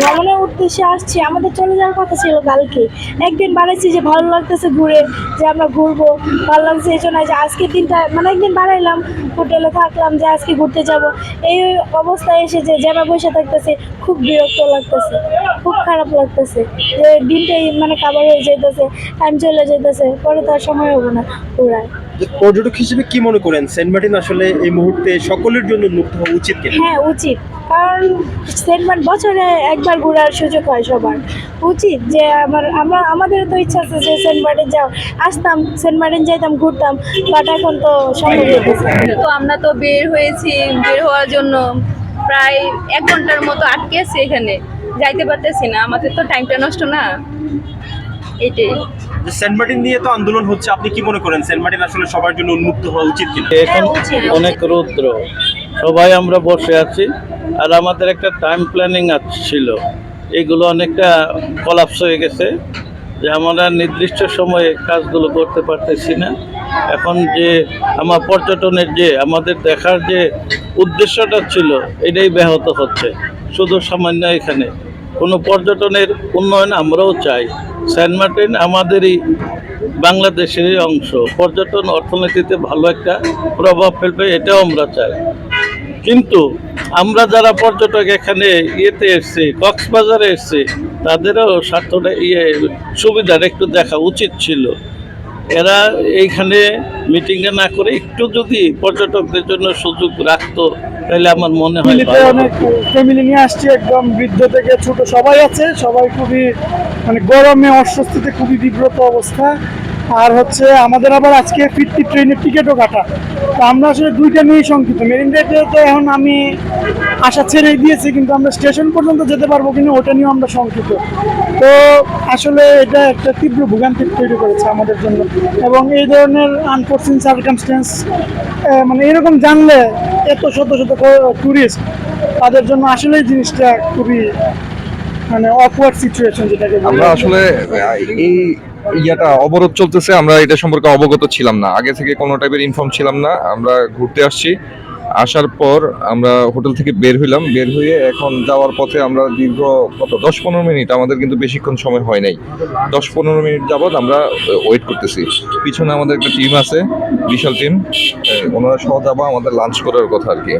ভ্রমণের উদ্দেশ্যে আসছি। আমাদের চলে যাওয়ার কথা ছিল কালকে। একদিন বাড়াইছি যে ভালো লাগতেছে ঘুরে, যে আমরা ঘুরবো। ভালো লাগছে এই জন্য যে আজকের দিনটা মানে একদিন বাড়াইলাম, হোটেলে থাকলাম যে আজকে ঘুরতে যাব। এই অবস্থায় এসে যে জ্যামা বসে থাকতেছে, খুব বিরক্ত লাগতেছে, খুব খারাপ লাগতেছে। যে দিনটাই মানে কাবার হয়ে যেতেছে টাইম চলে যেতেছে পরে তো আর সময় হবে না ঘোরায় যে পর্যটক হিসেবে কি মনে করেন? সেন্ট মার্টিন আসলে এই মুহূর্তে সকলের জন্য মুক্ত হওয়া উচিত কিনা? হ্যাঁ উচিত। কারণ সেন্ট মার্ট বছরে একবার ঘোরার সুযোগ হয় সবার। উচিত যে আমার আমরা আমাদের তো ইচ্ছা আছে যে সেন্ট মার্টিন যাও। আসতাম সেন্ট মার্টিন যাইতাম ঘুরতাম বাট এখন তো সম্ভব। তো আমরা তো বের হয়েছি বের হওয়ার জন্য প্রায় এক ঘণ্টার মতো আটকে আছি এখানে। যাইতে পারতেছি না আমাদের তো টাইমটা নষ্ট না। এটাই। সেন্ট মার্টিন নিয়ে তো আন্দোলন হচ্ছে আপনি কি মনে করেন? সেন্ট মার্টিন আসলে সবার জন্য উন্মুক্ত হওয়া উচিত কিনা? এখন হ্যাঁ, অনেক রৌদ্র। সবাই আমরা বসে আছি আর আমাদের একটা টাইম প্ল্যানিং ছিল এগুলো অনেকটা কলাপস হয়ে গেছে যে আমরা নির্দিষ্ট সময়ে কাজগুলো করতে পারতেছি না। এখন যে আমার পর্যটনের যে আমাদের দেখার যে উদ্দেশ্যটা ছিল এটাই ব্যাহত হচ্ছে। শুধু সামান্য এখানে। কোনো পর্যটনের উন্নয়ন আমরাও চাই। সেন্ট মার্টিন আমাদেরই বাংলাদেশেরই অংশ। পর্যটন অর্থনীতিতে ভালো একটা প্রভাব ফেলবে এটাও আমরা চাই। কিন্তু আমরা যারা পর্যটক এখানে ইয়েতে এসছি, কক্সবাজারে এসছি, তাদেরও স্বার্থটা ইয়ে সুবিধাটা একটু দেখা উচিত ছিল। এরা এইখানে মিটিংটা না করে একটু যদি পর্যটকদের জন্য সুযোগ রাখতো তাহলে আমার মনে হয় অনেক ফ্যামিলি নিয়ে আসছি একদম বৃদ্ধ থেকে ছোট সবাই আছে সবাই খুবই মানে গরমে অস্বস্তিতে খুবই বিব্রত অবস্থা। আর হচ্ছে আমাদের আবার আজকে ফিরতি ট্রেনের টিকিটও কাটা। তো আমরা আসলে দুইটা নিয়েই শঙ্কিত। মেরিন ড্রাইভে তো এখন আমি আশা ছেড়ে দিয়েছি, কিন্তু আমরা স্টেশন পর্যন্ত যেতে পারব কিনা ওটা নিয়েও আমরা শঙ্কিত। তো আসলে এটা একটা তীব্র ভোগান্তি তৈরি করেছে আমাদের জন্য। এবং এই ধরনের আনফর্সিন সার্কামস্টেন্স মানে এরকম জানলে এত শত শত ট্যুরিস্ট তাদের জন্য আসলেই জিনিসটা খুবই মানে অকওয়ার্ড সিচুয়েশন যেটাকে। আমরা আসলে এই ইয়াটা অবরোধ চলতেছে, আমরা এটা সম্পর্কে অবগত ছিলাম না। আগে থেকে কোনো টাইপের ইনফর্ম ছিলাম না, আমরা ঘুরতে আসছি। আসার পর আমরা হোটেল থেকে বের হইলাম, বের হয়ে এখন যাওয়ার পথে আমরা দীর্ঘ কত, দশ পনেরো মিনিট, আমাদের কিন্তু বেশিক্ষণ সময় হয় নাই। দশ পনেরো মিনিট যাবত আমরা ওয়েট করতেছি। পিছনে আমাদের একটা টিম আছে, বিশাল টিম ওনারা সহ যাব আমাদের লাঞ্চ করার কথা আর কি।